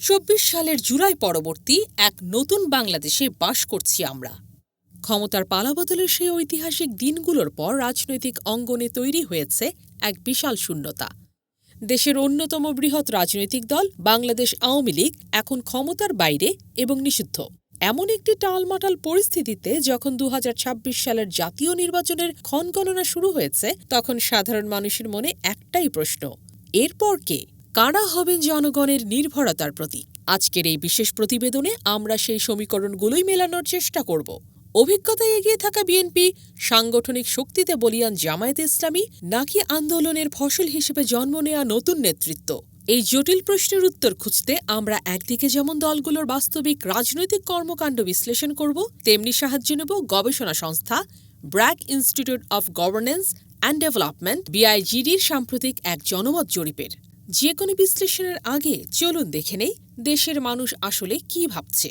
সালের জুলাই পরবর্তী এক নতুন বাংলাদেশে বাস করছি আমরা। ক্ষমতার পালাবদলের সেই ঐতিহাসিক দিনগুলোর পর রাজনৈতিক অঙ্গনে তৈরি হয়েছে এক বিশাল শূন্যতা। দেশের অন্যতম বৃহৎ রাজনৈতিক দল বাংলাদেশ আওয়ামী লীগ এখন ক্ষমতার বাইরে এবং নিষিদ্ধ। এমন একটি টালমাটাল পরিস্থিতিতে যখন দু হাজার ছাব্বিশ সালের জাতীয় নির্বাচনের ক্ষণগণনা শুরু হয়েছে, তখন সাধারণ মানুষের মনে একটাই প্রশ্ন, এরপর কে? কারা হবেন জনগণের নির্ভরতার প্রতীক? আজকের এই বিশেষ প্রতিবেদনে আমরা সেই সমীকরণগুলোই মেলানোর চেষ্টা করব। অভিজ্ঞতায় এগিয়ে থাকা বিএনপি সাংগঠনিক শক্তিতে বলিয়ান জামায়াত ইসলামী নাকি আন্দোলনের ফসল হিসেবে জন্ম নেয়া নতুন নেতৃত্ব? এই জটিল প্রশ্নের উত্তর খুঁজতে আমরা একদিকে যেমন দলগুলোর বাস্তবিক রাজনৈতিক কর্মকাণ্ড বিশ্লেষণ করব, তেমনি সাহায্য নেব গবেষণা সংস্থা BRAC institute of governance and development, বিআইজিডির সাম্প্রতিক এক জনমত জরিপের। যে কোনো বিশ্লেষণের আগে চলুন দেখে নেই দেশের মানুষ আসলে কি ভাবছে।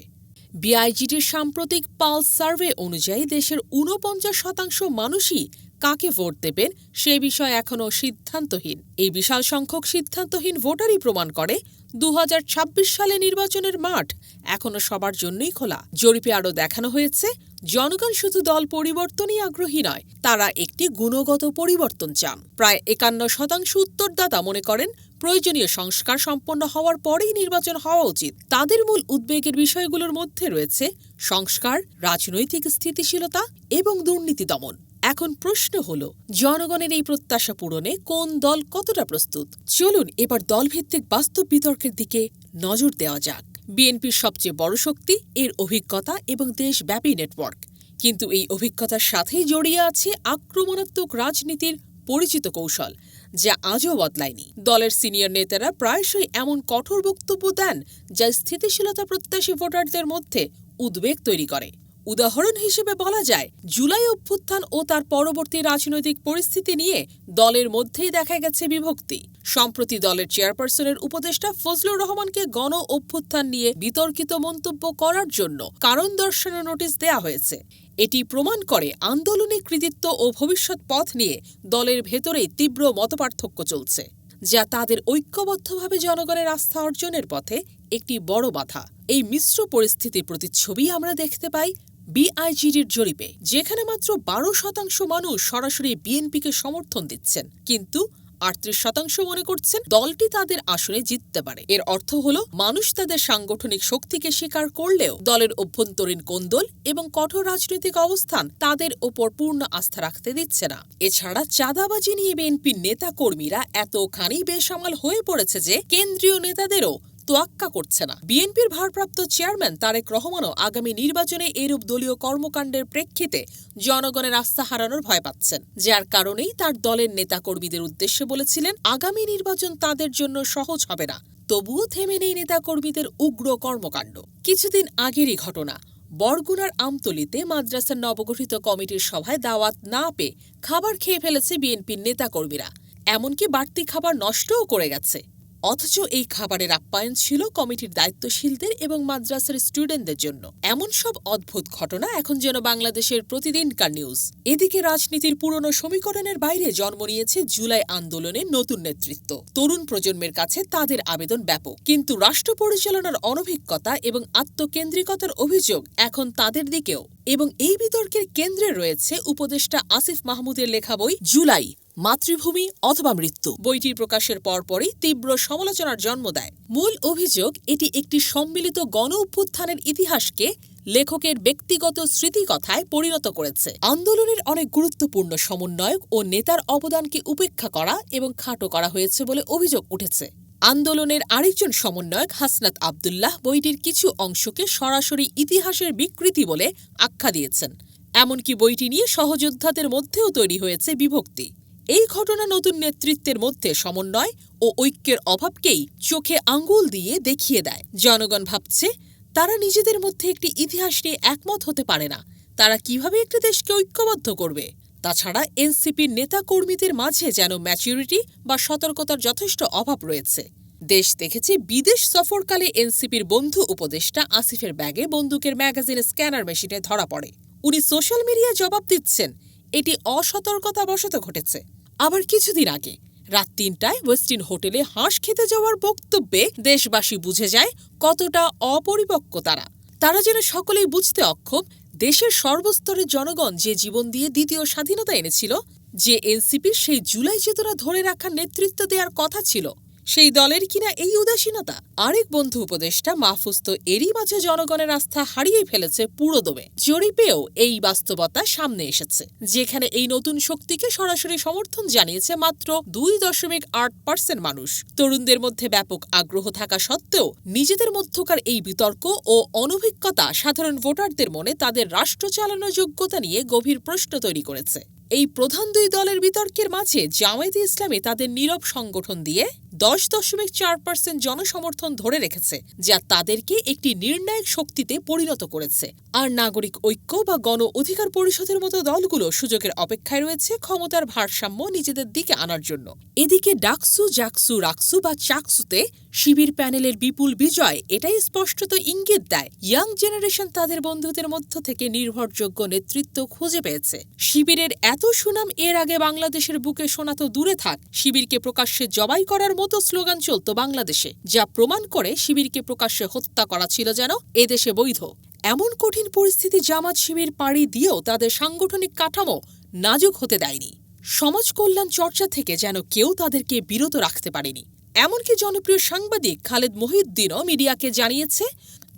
বিআইজিটির সাম্প্রতিক পালস সার্ভে অনুযায়ী দেশের ঊনপঞ্চাশ শতাংশ মানুষই কাকে ভোট দেবেন সে বিষয়ে এখনও সিদ্ধান্তহীন। এই বিশাল সংখ্যক সিদ্ধান্তহীন ভোটারই প্রমাণ করে দু হাজার ছাব্বিশ সালে নির্বাচনের মাঠ এখনও সবার জন্যই খোলা। জরিপে আরও দেখানো হয়েছে, জনগণ শুধু দল পরিবর্তনই আগ্রহী নয়, তারা একটি গুণগত পরিবর্তন চান। প্রায় একান্ন শতাংশ উত্তরদাতা মনে করেন প্রয়োজনীয় সংস্কার সম্পন্ন হওয়ার পরেই নির্বাচন হওয়া উচিত। তাদের মূল উদ্বেগের বিষয়গুলোর মধ্যে রয়েছে সংস্কার, রাজনৈতিক স্থিতিশীলতা এবং দুর্নীতি দমন। এখন প্রশ্ন হল, জনগণের এই প্রত্যাশা পূরণে কোন দল কতটা প্রস্তুত? চলুন এবার দলভিত্তিক বাস্তব বিতর্কের দিকে নজর দেওয়া যাক। বিএনপির সবচেয়ে বড় শক্তি এর অভিজ্ঞতা এবং দেশব্যাপী নেটওয়ার্ক। কিন্তু এই অভিজ্ঞতার সাথেই জড়িয়ে আছে আক্রমণাত্মক রাজনীতির পরিচিত কৌশল। যা আজও বদলায়নি। দলের সিনিয়র নেতারা প্রায়শই এমন কঠোর বক্তব্য দেন যা স্থিতিশীলতা প্রত্যাশী ভোটারদের মধ্যে উদ্বেগ তৈরি করে। উদাহরণ হিসেবে বলা যায়, জুলাই অভ্যুত্থান ও তার পরবর্তী রাজনৈতিক পরিস্থিতি নিয়ে দলের মধ্যেই দেখা গেছে বিভক্তি। সম্প্রতি দলের চেয়ারপারসনের উপদেষ্টা ফজলুর রহমানকে গণ অভ্যুত্থান নিয়ে বিতর্কিত মন্তব্য করার জন্য কারণ দর্শানোর নোটিশ দেয়া হয়েছে। এটি প্রমাণ করে আন্দোলনে কৃতিত্ব ও ভবিষ্যৎ পথ নিয়ে দলের ভেতরেই তীব্র মতপার্থক্য চলছে, যা তাদের ঐক্যবদ্ধভাবে জনগণের আস্থা অর্জনের পথে একটি বড় বাধা। এই মিশ্র পরিস্থিতির প্রতিচ্ছবি আমরা দেখতে পাই বিআইজিডির জরিপে যেখানে মাত্র বারো শতাংশ মানুষ সরাসরি বিএনপিকে সমর্থন দিচ্ছেন, কিন্তু আটত্রিশ শতাংশ মনে করছেন দলটি তাদের আসনে জিততে পারে। এর অর্থ হল মানুষ তাদের সাংগঠনিক শক্তিকে স্বীকার করলেও দলের অভ্যন্তরীণ কোন্দল এবং কঠোর রাজনৈতিক অবস্থান তাদের ওপর পূর্ণ আস্থা রাখতে দিচ্ছে না। এছাড়া চাঁদাবাজি নিয়ে বিএনপির নেতা কর্মীরা এতখানি বেসামাল হয়ে পড়েছে যে কেন্দ্রীয় নেতাদেরও তোয়াক্কা করছে না। বিএনপির ভারপ্রাপ্ত চেয়ারম্যান তারেক রহমানও আগামী নির্বাচনে এরূপ দলীয় কর্মকাণ্ডের প্রেক্ষিতে জনগণের আস্থা হারানোর ভয় পাচ্ছেন। যার কারণেই তার দলের নেতাকর্মীদের উদ্দেশ্যে বলেছিলেন, আগামী নির্বাচন তাদের জন্য সহজ হবে না। তবুও থেমে নেই নেতাকর্মীদের উগ্র কর্মকাণ্ড। কিছুদিন আগেরই ঘটনা। বরগুনার আমতলিতে মাদ্রাসার নবগঠিত কমিটির সভায় দাওয়াত না পেয়ে খাবার খেয়ে ফেলেছে বিএনপির নেতাকর্মীরা। এমনকি বাড়তি খাবার নষ্টও করে গেছে। অথচ এই খাবারের আপ্যায়ন ছিল কমিটির দায়িত্বশীলদের এবং মাদ্রাসার স্টুডেন্টদের জন্য। এমন সব অদ্ভুত ঘটনা এখন যেন বাংলাদেশের প্রতিদিনকার নিউজ। এদিকে রাজনীতির পুরনো সমীকরণের বাইরে জন্ম নিয়েছে জুলাই আন্দোলনের নতুন নেতৃত্ব। তরুণ প্রজন্মের কাছে তাদের আবেদন ব্যাপক। কিন্তু রাষ্ট্র পরিচালনার অনভিজ্ঞতা এবং আত্মকেন্দ্রিকতার অভিযোগ এখন তাদের দিকেও। এবং এই বিতর্কের কেন্দ্রে রয়েছে উপদেষ্টা আসিফ মাহমুদের লেখা বই জুলাই মাতৃভূমি অথবা মৃত্যু। বইটির প্রকাশের পরপরই তীব্র সমালোচনার জন্ম দেয়। মূল অভিযোগ, এটি একটি সম্মিলিত গণ অভ্যুত্থানের ইতিহাসকে লেখকের ব্যক্তিগত স্মৃতিকথায় পরিণত করেছে। আন্দোলনের অনেক গুরুত্বপূর্ণ সমন্বয়ক ও নেতার অবদানকে উপেক্ষা করা এবং খাটো করা হয়েছে বলে অভিযোগ উঠেছে। আন্দোলনের আরেকজন সমন্বয়ক হাসনাত আবদুল্লাহ বইটির কিছু অংশকে সরাসরি ইতিহাসের বিকৃতি বলে আখ্যা দিয়েছেন। এমনকি বইটি নিয়ে সহযোদ্ধাদের মধ্যেও তৈরি হয়েছে বিভক্তি। এই ঘটনা নতুন নেতৃত্বের মধ্যে সমন্বয় ও ঐক্যের অভাবকেই চোখে আঙ্গুল দিয়ে দেখিয়ে দেয়। জনগণ ভাবছে, তারা নিজেদের মধ্যে একটি ইতিহাস নিয়ে একমত হতে পারে না। তারা কীভাবে একটি দেশকে ঐক্যবদ্ধ করবে? তাছাড়া এনসিপির নেতাকর্মীদের মাঝে যেন ম্যাচুরিটি বা সতর্কতার যথেষ্ট অভাব রয়েছে। দেশ দেখেছে বিদেশ সফরকালে এনসিপির বন্ধু উপদেষ্টা আসিফের ব্যাগে বন্দুকের ম্যাগাজিন স্ক্যানার মেশিনে ধরা পড়ে। উনি সোশ্যাল মিডিয়ায় জবাব দিচ্ছেন এটি অসতর্কতাবশত ঘটেছে। আবার কিছুদিন আগে, রাত তিনটায় ওয়েস্টিন হোটেলে হাঁস খেতে যাওয়ার বক্তব্যে দেশবাসী বুঝে যায় কতটা অপরিপক্ক তারা। তারা যেন সকলেই বুঝতে অক্ষম, দেশের সর্বস্তরের জনগণ যে জীবন দিয়ে দ্বিতীয় স্বাধীনতা এনেছিল, যে এনসিপির সেই জুলাই চেতনা ধরে রাখার নেতৃত্ব দেওয়ার কথা ছিল। সেই দলের কিনা এই উদাসীনতা? আরেক বন্ধু উপদেষ্টা মাহফুজ তো এরই মাঝে জনগণের আস্থা হারিয়ে ফেলেছে পুরোদমে জরিপেও এই বাস্তবতা সামনে এসেছে, যেখানে এই নতুন শক্তিকে সরাসরি সমর্থন জানিয়েছে মাত্র দুই দশমিক আট পার্সেন্ট মানুষ। তরুণদের মধ্যে ব্যাপক আগ্রহ থাকা সত্ত্বেও নিজেদের মধ্যকার এই বিতর্ক ও অনভিজ্ঞতা সাধারণ ভোটারদের মনে তাদের রাষ্ট্র চালানোর যোগ্যতা নিয়ে গভীর প্রশ্ন তৈরি করেছে। এই প্রধান দুই দলের বিতর্কের মাঝে জামায়াতে ইসলামী তাদের নীরব সংগঠন দিয়ে দশ দশমিক চার পার্সেন্ট জনসমর্থন ধরে রেখেছে, যা তাদেরকে একটি নির্ণায়ক শক্তিতে পরিণত করেছে। আর নাগরিক ঐক্য বা গণ অধিকার পরিষদের মতো দলগুলো সুযোগের অপেক্ষায় রয়েছে ক্ষমতার ভারসাম্য নিজেদের দিকে আনার জন্য। এদিকে ডাকসু, জাকসু, রাকসু বা চাকসুতে শিবির প্যানেলের বিপুল বিজয়, এটাই স্পষ্টত ইঙ্গিত দেয়। ইয়াং জেনারেশন তাদের বন্ধুদের মধ্য থেকে নির্ভরযোগ্য নেতৃত্ব খুঁজে পেয়েছে। শিবিরের এত সুনাম এর আগে বাংলাদেশের বুকে শোনা তো দূরে থাক। শিবিরকে প্রকাশ্যে জবাই করার মতো স্লোগান চলত বাংলাদেশে, যা প্রমাণ করে শিবিরকে প্রকাশ্যে হত্যা করা ছিল যেন এদেশে বৈধ। এমন কঠিন পরিস্থিতি জামাত শিবির পাড়ি দিয়েও তাদের সাংগঠনিক কাঠামো নাজুক হতে দেয়নি। সমাজ কল্যাণ চর্চা থেকে যেন কেউ তাদেরকে বিরত রাখতে পারেনি। এমনকি জনপ্রিয় সাংবাদিক খালেদ মহিউদ্দিনও মিডিয়াকে জানিয়েছে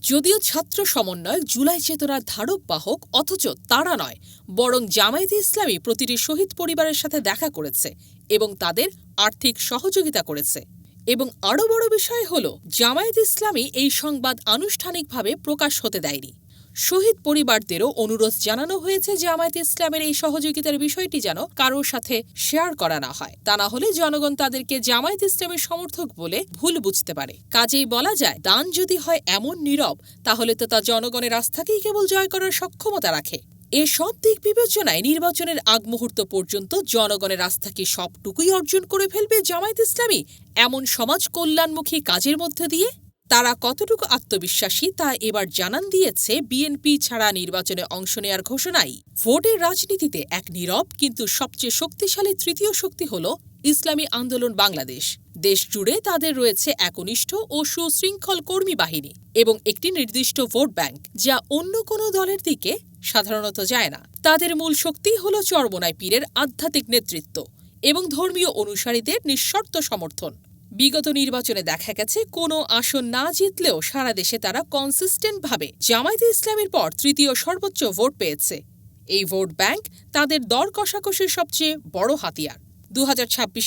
যদিও ছাত্র সমন্বয় জুলাই চেতনার ধারক বাহক অথচ তারা নয়, বরং জামায়াতে ইসলামী প্রতিটি শহীদ পরিবারের সাথে দেখা করেছে এবং তাদের আর্থিক সহযোগিতা করেছে। এবং আরও বড় বিষয় হল, জামায়াত ইসলামী এই সংবাদ আনুষ্ঠানিকভাবে প্রকাশ হতে দেয়নি। শহীদ পরিবারদেরও অনুরোধ জানানো হয়েছে জামায়াত ইসলামের এই সহযোগিতার বিষয়টি যেন কারোর সাথে শেয়ার করা না হয়। তা না হলে জনগণ তাদেরকে জামায়াত ইসলামের সমর্থক বলে ভুল বুঝতে পারে। কাজেই বলা যায়, দান যদি হয় এমন নীরব, তাহলে তো তা জনগণের আস্থাকেই কেবল জয় করার সক্ষমতা রাখে। এ সব দিক বিবেচনায় নির্বাচনের আগ মুহূর্ত পর্যন্ত জনগণের আস্থাকে সবটুকুই অর্জন করে ফেলবে জামায়াত ইসলামী। এমন সমাজ কল্যাণমুখী কাজের মধ্যে দিয়ে তারা কতটুকু আত্মবিশ্বাসী তা এবার জানান দিয়েছে বিএনপি ছাড়া নির্বাচনে অংশ নেয়ার ঘোষণাই। ভোটের রাজনীতিতে এক নীরব কিন্তু সবচেয়ে শক্তিশালী তৃতীয় শক্তি হল ইসলামী আন্দোলন বাংলাদেশ। দেশ জুড়ে তাদের রয়েছে একনিষ্ঠ ও সুশৃঙ্খল কর্মী বাহিনী এবং একটি নির্দিষ্ট ভোট ব্যাংক, যা অন্য কোনো দলের দিকে সাধারণত যায় না। তাদের মূল শক্তি হল চরমনাই পীরের আধ্যাত্মিক নেতৃত্ব এবং ধর্মীয় অনুসারীদের নিঃশর্ত সমর্থন। বিগত নির্বাচনে দেখা গেছে, কোনো আসন না জিতলেও সারা দেশে তারা কনসিস্টেন্টভাবে জামায়াতে ইসলামের পর তৃতীয় সর্বোচ্চ ভোট পেয়েছে। এই ভোট ব্যাংক তাদের দর কষাকষির সবচেয়ে বড় হাতিয়ার। দু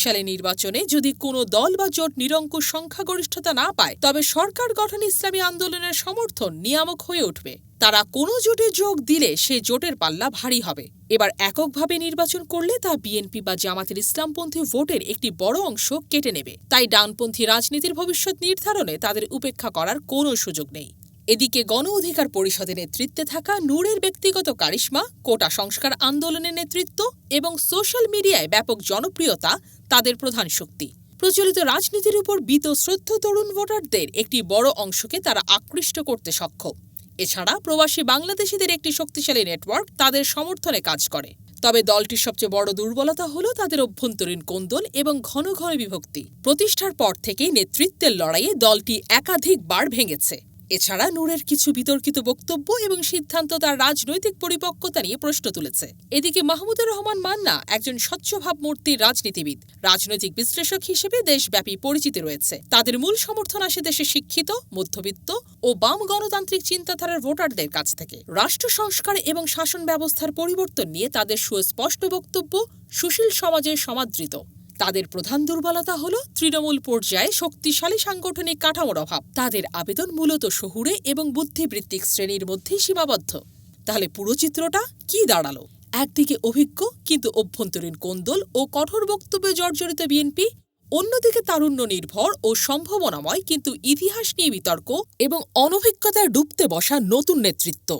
সালে নির্বাচনে যদি কোনো দল বা জোট নিরঙ্কুশ সংখ্যাগরিষ্ঠতা না পায়, তবে সরকার গঠন ইসলামী আন্দোলনের সমর্থন নিয়ামক হয়ে উঠবে। তারা কোনো জোটে যোগ দিলে সে জোটের পাল্লা ভারী হবে। এবার এককভাবে নির্বাচন করলে তা বিএনপি বা জামাতের ইসলামপন্থী ভোটের একটি বড় অংশ কেটে নেবে। তাই ডানপন্থী রাজনীতির ভবিষ্যৎ নির্ধারণে তাদের উপেক্ষা করার কোনো সুযোগ নেই। এদিকে গণ অধিকার পরিষদের নেতৃত্বে থাকা নূরের ব্যক্তিগত কারিশ্মা, কোটা সংস্কার আন্দোলনের নেতৃত্ব এবং সোশ্যাল মিডিয়ায় ব্যাপক জনপ্রিয়তা তাদের প্রধান শক্তি। প্রচলিত রাজনীতির উপর বিত শ্রদ্ধ তরুণ ভোটারদের একটি বড় অংশকে তারা আকৃষ্ট করতে সক্ষম। এছাড়া প্রবাসী বাংলাদেশিদের একটি শক্তিশালী নেটওয়ার্ক তাদের সমর্থনে কাজ করে। তবে দলটির সবচেয়ে বড় দুর্বলতা হল তাদের অভ্যন্তরীণ কোন্দল এবং ঘন ঘন বিভক্তি। প্রতিষ্ঠার পর থেকেই নেতৃত্বের লড়াইয়ে দলটি একাধিকবার ভেঙেছে। এছাড়া নূরের কিছু বিতর্কিত বক্তব্য এবং সিদ্ধান্ত তার রাজনৈতিক পরিপক্কতা নিয়ে প্রশ্ন তুলেছে। এদিকে মাহমুদুর রহমান মান্না একজন স্বচ্ছ ভাবমূর্তির রাজনীতিবিদ। রাজনৈতিক বিশ্লেষক হিসেবে দেশব্যাপী পরিচিতি রয়েছে। তাদের মূল সমর্থন আসে দেশে শিক্ষিত, মধ্যবিত্ত ও বাম গণতান্ত্রিক চিন্তাধারার ভোটারদের কাছ থেকে। রাষ্ট্র সংস্কার এবং শাসন ব্যবস্থার পরিবর্তন নিয়ে তাদের সুস্পষ্ট বক্তব্য সুশীল সমাজে সমাদৃত। তাদের প্রধান দুর্বলতা হল তৃণমূল পর্যায়ে শক্তিশালী সাংগঠনিক কাঠামোর অভাব। তাদের আবেদন মূলত শহুরে এবং বুদ্ধিবৃত্তিক শ্রেণির মধ্যেই সীমাবদ্ধ। তাহলে পুরো চিত্রটা কি দাঁড়াল? একদিকে অভিজ্ঞ কিন্তু অভ্যন্তরীণ কোন্দল ও কঠোর বক্তব্যে জর্জরিত বিএনপি, অন্যদিকে তারুণ্য নির্ভর ও সম্ভাবনাময় কিন্তু ইতিহাস নিয়ে বিতর্ক এবং অনভিজ্ঞতায় ডুবতে বসা নতুন নেতৃত্ব।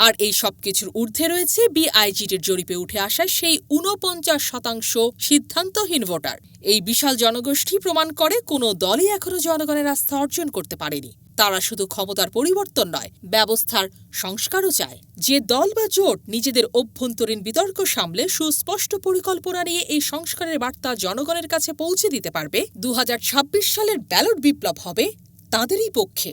আর এই সবকিছুর ঊর্ধ্বে রয়েছে বিআইজিটির জরিপে উঠে আসা সেই ঊনপঞ্চাশ শতাংশ সিদ্ধান্তহীন ভোটার। এই বিশাল জনগোষ্ঠী প্রমাণ করে কোনো দলই এখনও জনগণের আস্থা অর্জন করতে পারেনি। তারা শুধু ক্ষমতার পরিবর্তন নয়, ব্যবস্থার সংস্কারও চায়। যে দল বা জোট নিজেদের অভ্যন্তরীণ বিতর্ক সামলে সুস্পষ্ট পরিকল্পনা নিয়ে এই সংস্কারের বার্তা জনগণের কাছে পৌঁছে দিতে পারবে দু হাজার ছাব্বিশ সালের ব্যালট বিপ্লব হবে তাঁদেরই পক্ষে।